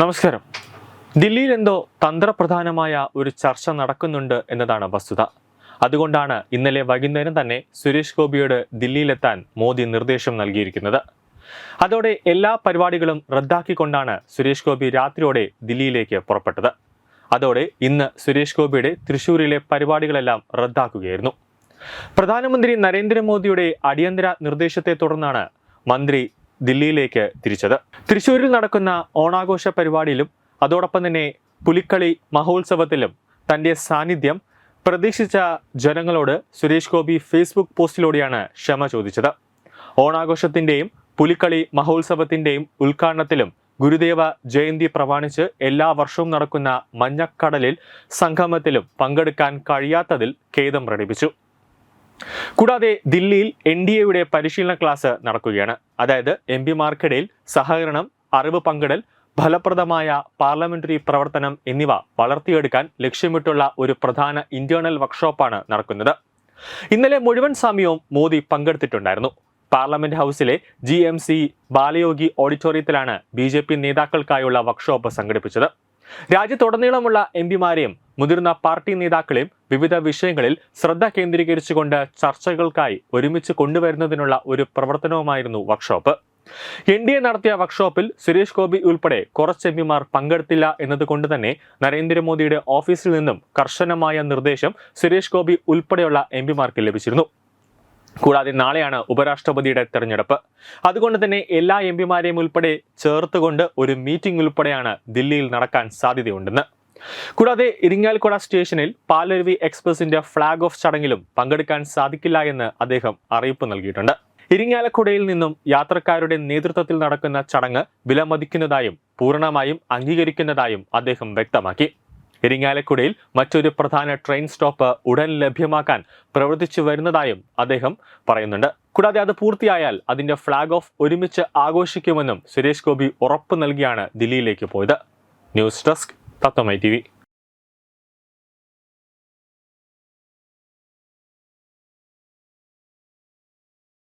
നമസ്കാരം. ദില്ലിയിൽ എന്തോ തന്ത്രപ്രധാനമായ ഒരു ചർച്ച നടക്കുന്നുണ്ട് എന്നതാണ് വസ്തുത. അതുകൊണ്ടാണ് ഇന്നലെ വൈകുന്നേരം തന്നെ സുരേഷ് ഗോപിയോട് ദില്ലിയിലെത്താൻ മോദി നിർദ്ദേശം നൽകിയിരിക്കുന്നത്. അതോടെ എല്ലാ പരിപാടികളും റദ്ദാക്കിക്കൊണ്ടാണ് സുരേഷ് ഗോപി രാത്രിയോടെ ദില്ലിയിലേക്ക് പുറപ്പെട്ടത്. അതോടെ ഇന്ന് സുരേഷ് ഗോപിയുടെ തൃശൂരിലെ പരിപാടികളെല്ലാം റദ്ദാക്കുകയായിരുന്നു. പ്രധാനമന്ത്രി നരേന്ദ്രമോദിയുടെ അടിയന്തര നിർദ്ദേശത്തെ തുടർന്നാണ് മന്ത്രി ദില്ലിയിലേക്ക് തിരിച്ചത്. തൃശ്ശൂരിൽ നടക്കുന്ന ഓണാഘോഷ പരിപാടിയിലും അതോടൊപ്പം തന്നെ പുലിക്കളി മഹോത്സവത്തിലും തന്റെ സാന്നിധ്യം പ്രതീക്ഷിച്ച ജനങ്ങളോട് സുരേഷ് ഗോപി ഫേസ്ബുക്ക് പോസ്റ്റിലൂടെയാണ് ക്ഷമ ചോദിച്ചത്. ഓണാഘോഷത്തിന്റെയും പുലിക്കളി മഹോത്സവത്തിന്റെയും ഉദ്ഘാടനത്തിലും ഗുരുദേവ ജയന്തി പ്രമാണിച്ച് എല്ലാ വർഷവും നടക്കുന്ന മഞ്ഞക്കടലിൽ സംഗമത്തിലും പങ്കെടുക്കാൻ കഴിയാത്തതിൽ ഖേദം പ്രകടിപ്പിച്ചു. കൂടാതെ ദില്ലിയിൽ എൻ ഡി എയുടെ പരിശീലന ക്ലാസ് നടക്കുകയാണ്. അതായത് എം പിമാർക്കിടയിൽ സഹകരണം അറിവ് പങ്കിടൽ ഫലപ്രദമായ പാർലമെന്ററി പ്രവർത്തനം എന്നിവ വളർത്തിയെടുക്കാൻ ലക്ഷ്യമിട്ടുള്ള ഒരു പ്രധാന ഇന്റേണൽ വർക്ക്ഷോപ്പാണ് നടക്കുന്നത്. ഇന്നലെ മുഴുവൻ സമയവും മോദി പങ്കെടുത്തിട്ടുണ്ടായിരുന്നു. പാർലമെന്റ് ഹൗസിലെ ജി എം സി ബാലയോഗി ഓഡിറ്റോറിയത്തിലാണ് ബി ജെ പി നേതാക്കൾക്കായുള്ള വർക്ക്ഷോപ്പ് സംഘടിപ്പിച്ചത്. രാജ്യത്തുടനീളമുള്ള എം പിമാരെയും മുതിർന്ന പാർട്ടി നേതാക്കളെയും വിവിധ വിഷയങ്ങളിൽ ശ്രദ്ധ കേന്ദ്രീകരിച്ചുകൊണ്ട് ചർച്ചകൾക്കായി ഒരുമിച്ച് കൊണ്ടുവരുന്നതിനുള്ള ഒരു പ്രവർത്തനവുമായിരുന്നു വർക്ക്ഷോപ്പ്. എൻ ഡി എ നടത്തിയ വർക്ക്ഷോപ്പിൽ സുരേഷ് ഗോപി ഉൾപ്പെടെ കുറച്ച് എം പിമാർ പങ്കെടുത്തില്ല എന്നതുകൊണ്ട് തന്നെ നരേന്ദ്രമോദിയുടെ ഓഫീസിൽ നിന്നും കർശനമായ നിർദ്ദേശം സുരേഷ് ഗോപി ഉൾപ്പെടെയുള്ള എം പിമാർക്ക് ലഭിച്ചിരുന്നു. കൂടാതെ നാളെയാണ് ഉപരാഷ്ട്രപതിയുടെ തെരഞ്ഞെടുപ്പ്. അതുകൊണ്ട് തന്നെ എല്ലാ എം പിമാരെയും ഉൾപ്പെടെ ചേർത്തുകൊണ്ട് ഒരു മീറ്റിംഗ് ഉൾപ്പെടെയാണ് ദില്ലിയിൽ നടക്കാൻ സാധ്യതയുണ്ടെന്ന്. കൂടാതെ ഇരിങ്ങാലക്കുട സ്റ്റേഷനിൽ പാലരുവി എക്സ്പ്രസിന്റെ ഫ്ളാഗ് ഓഫ് ചടങ്ങിലും പങ്കെടുക്കാൻ സാധിക്കില്ല എന്ന് അദ്ദേഹം അറിയിപ്പ് നൽകിയിട്ടുണ്ട്. ഇരിങ്ങാലക്കുടയിൽ നിന്നും യാത്രക്കാരുടെ നേതൃത്വത്തിൽ നടക്കുന്ന ചടങ്ങ് വിലമതിക്കുന്നതായും പൂർണമായും അംഗീകരിക്കുന്നതായും അദ്ദേഹം വ്യക്തമാക്കി. ഇരിങ്ങാലക്കുടയിൽ മറ്റൊരു പ്രധാന ട്രെയിൻ സ്റ്റോപ്പ് ഉടൻ ലഭ്യമാക്കാൻ പ്രവർത്തിച്ചു വരുന്നതായും അദ്ദേഹം പറയുന്നുണ്ട്. കൂടാതെ അത് പൂർത്തിയായാൽ അതിന്റെ ഫ്ളാഗ് ഓഫ് ഒരുമിച്ച് ആഘോഷിക്കുമെന്നും സുരേഷ് ഗോപി ഉറപ്പ് നൽകിയാണ് ദില്ലിയിലേക്ക് പോയത്. News desk Tắt tao mày TV